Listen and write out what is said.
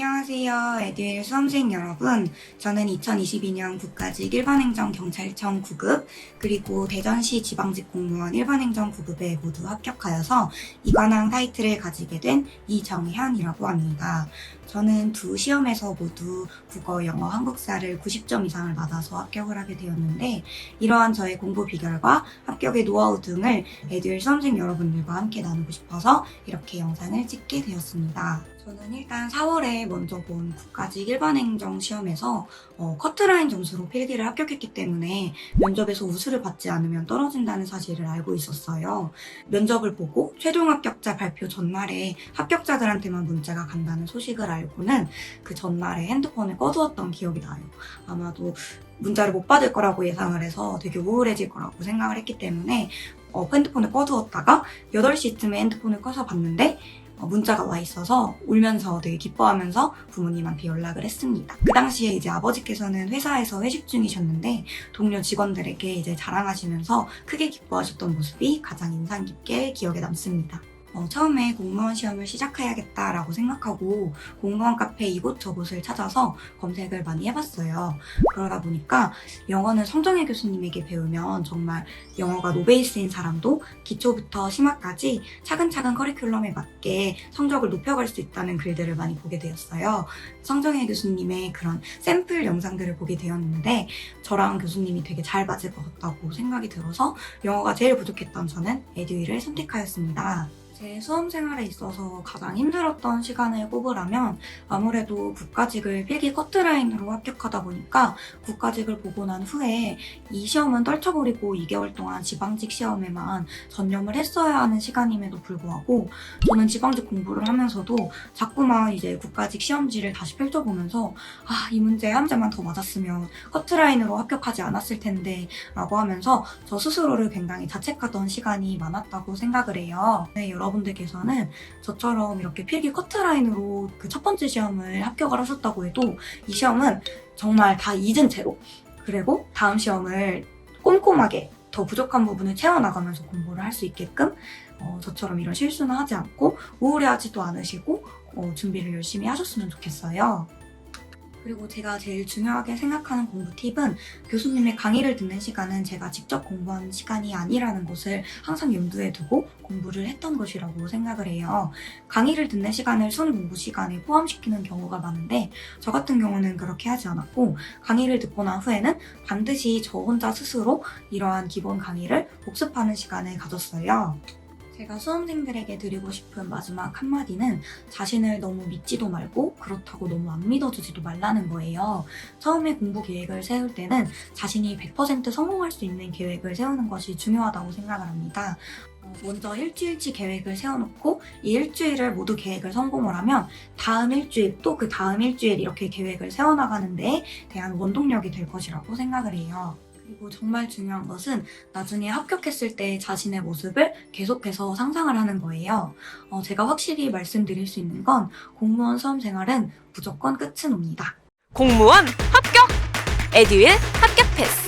안녕하세요. 에듀일 수험생 여러분. 저는 2022년 국가직 일반행정 경찰청 9급 그리고 대전시 지방직 공무원 일반행정 9급에 모두 합격하여서 이관왕 타이틀을 가지게 된 이정현이라고 합니다. 저는 두 시험에서 모두 국어, 영어, 한국사를 90점 이상을 받아서 합격을 하게 되었는데 이러한 저의 공부 비결과 합격의 노하우 등을 에듀일 수험생 여러분들과 함께 나누고 싶어서 이렇게 영상을 찍게 되었습니다. 저는 일단 4월에 먼저 본 국가직 일반행정 시험에서 어, 커트라인 점수로 필기를 합격했기 때문에 면접에서 우수를 받지 않으면 떨어진다는 사실을 알고 있었어요. 면접을 보고 최종 합격자 발표 전날에 합격자들한테만 문자가 간다는 소식을 알고는 그 전날에 핸드폰을 꺼두었던 기억이 나요. 아마도 문자를 못 받을 거라고 예상을 해서 되게 우울해질 거라고 생각을 했기 때문에 어, 핸드폰을 꺼두었다가 8시쯤에 핸드폰을 꺼서 봤는데 어, 문자가 와 있어서 울면서 되게 기뻐하면서 부모님한테 연락을 했습니다. 그 당시에 이제 아버지께서는 회사에서 회식 중이셨는데 동료 직원들에게 이제 자랑하시면서 크게 기뻐하셨던 모습이 가장 인상 깊게 기억에 남습니다. 어, 처음에 공무원 시험을 시작해야겠다라고 생각하고 공무원 카페 이곳저곳을 찾아서 검색을 많이 해봤어요. 그러다 보니까 영어는 성정혜 교수님에게 배우면 정말 영어가 노베이스인 사람도 기초부터 심화까지 차근차근 커리큘럼에 맞게 성적을 높여갈 수 있다는 글들을 많이 보게 되었어요. 성정혜 교수님의 그런 샘플 영상들을 보게 되었는데 저랑 교수님이 되게 잘 맞을 것 같다고 생각이 들어서 영어가 제일 부족했던 저는 에듀이를 선택하였습니다. 제 수험 생활에 있어서 가장 힘들었던 시간을 꼽으라면 아무래도 국가직을 필기 커트라인으로 합격하다 보니까 국가직을 보고 난 후에 이 시험은 떨쳐버리고 2개월 동안 지방직 시험에만 전념을 했어야 하는 시간임에도 불구하고 저는 지방직 공부를 하면서도 자꾸만 이제 국가직 시험지를 다시 펼쳐보면서 아, 이 문제 한 문제만 더 맞았으면 커트라인으로 합격하지 않았을 텐데 라고 하면서 저 스스로를 굉장히 자책하던 시간이 많았다고 생각을 해요. 네, 여러분 들께서는 저처럼 이렇게 필기 커트라인으로 그 첫 번째 시험을 합격을 하셨다고 해도 이 시험은 정말 다 잊은 채로 그리고 다음 시험을 꼼꼼하게 더 부족한 부분을 채워나가면서 공부를 할 수 있게끔 어, 저처럼 이런 실수는 하지 않고 우울해하지도 않으시고 어, 준비를 열심히 하셨으면 좋겠어요. 그리고 제가 제일 중요하게 생각하는 공부 팁은 교수님의 강의를 듣는 시간은 제가 직접 공부하는 시간이 아니라는 것을 항상 염두에 두고 공부를 했던 것이라고 생각을 해요. 강의를 듣는 시간을 순 공부 시간에 포함시키는 경우가 많은데 저 같은 경우는 그렇게 하지 않았고 강의를 듣고 난 후에는 반드시 저 혼자 스스로 이러한 기본 강의를 복습하는 시간을 가졌어요. 제가 수험생들에게 드리고 싶은 마지막 한마디는 자신을 너무 믿지도 말고 그렇다고 너무 안 믿어주지도 말라는 거예요. 처음에 공부 계획을 세울 때는 자신이 100% 성공할 수 있는 계획을 세우는 것이 중요하다고 생각을 합니다. 어, 먼저 일주일치 계획을 세워놓고 이 일주일을 모두 계획을 성공을 하면 다음 일주일 또 그 다음 일주일 이렇게 계획을 세워나가는 데 대한 원동력이 될 것이라고 생각을 해요. 그리고 정말 중요한 것은 나중에 합격했을 때 자신의 모습을 계속해서 상상을 하는 거예요. 어, 제가 확실히 말씀드릴 수 있는 건 공무원 수험 생활은 무조건 끝은 옵니다. 공무원 합격! 에듀윌 합격 패스!